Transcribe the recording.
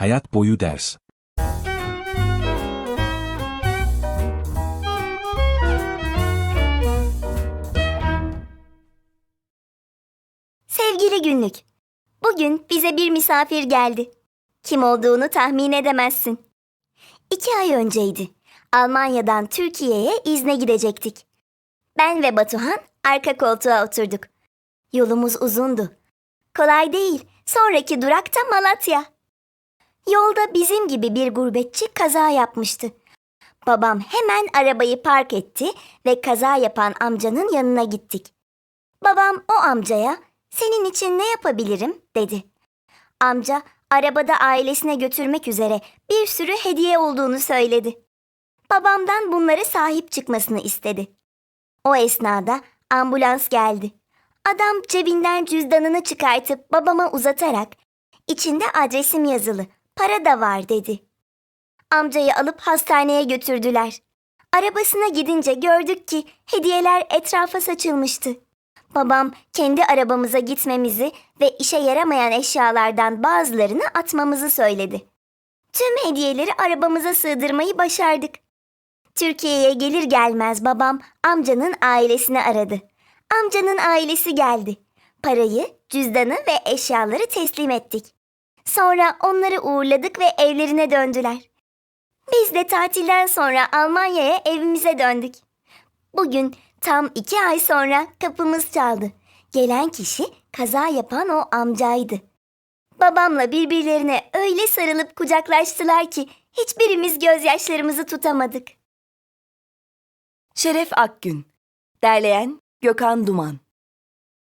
Hayat boyu ders. Sevgili günlük. Bugün bize bir misafir geldi. Kim olduğunu tahmin edemezsin. İki ay önceydi. Almanya'dan Türkiye'ye izne gidecektik. Ben ve Batuhan arka koltuğa oturduk. Yolumuz uzundu. Kolay değil. Sonraki durak da Malatya. Yolda bizim gibi bir gurbetçi kaza yapmıştı. Babam hemen arabayı park etti ve kaza yapan amcanın yanına gittik. Babam o amcaya senin için ne yapabilirim dedi. Amca arabada ailesine götürmek üzere bir sürü hediye olduğunu söyledi. Babamdan bunlara sahip çıkmasını istedi. O esnada ambulans geldi. Adam cebinden cüzdanını çıkartıp babama uzatarak içinde adresim yazılı, para da var dedi. Amcayı alıp hastaneye götürdüler. Arabasına gidince gördük ki hediyeler etrafa saçılmıştı. Babam kendi arabamıza gitmemizi ve işe yaramayan eşyalardan bazılarını atmamızı söyledi. Tüm hediyeleri arabamıza sığdırmayı başardık. Türkiye'ye gelir gelmez babam amcanın ailesini aradı. Amcanın ailesi geldi. Parayı, cüzdanı ve eşyaları teslim ettik. Sonra onları uğurladık ve evlerine döndüler. Biz de tatilden sonra Almanya'ya evimize döndük. Bugün tam iki ay sonra kapımız çaldı. Gelen kişi kaza yapan o amcaydı. Babamla birbirlerine öyle sarılıp kucaklaştılar ki hiçbirimiz gözyaşlarımızı tutamadık. Şeref Akgün Derleyen Gökhan Duman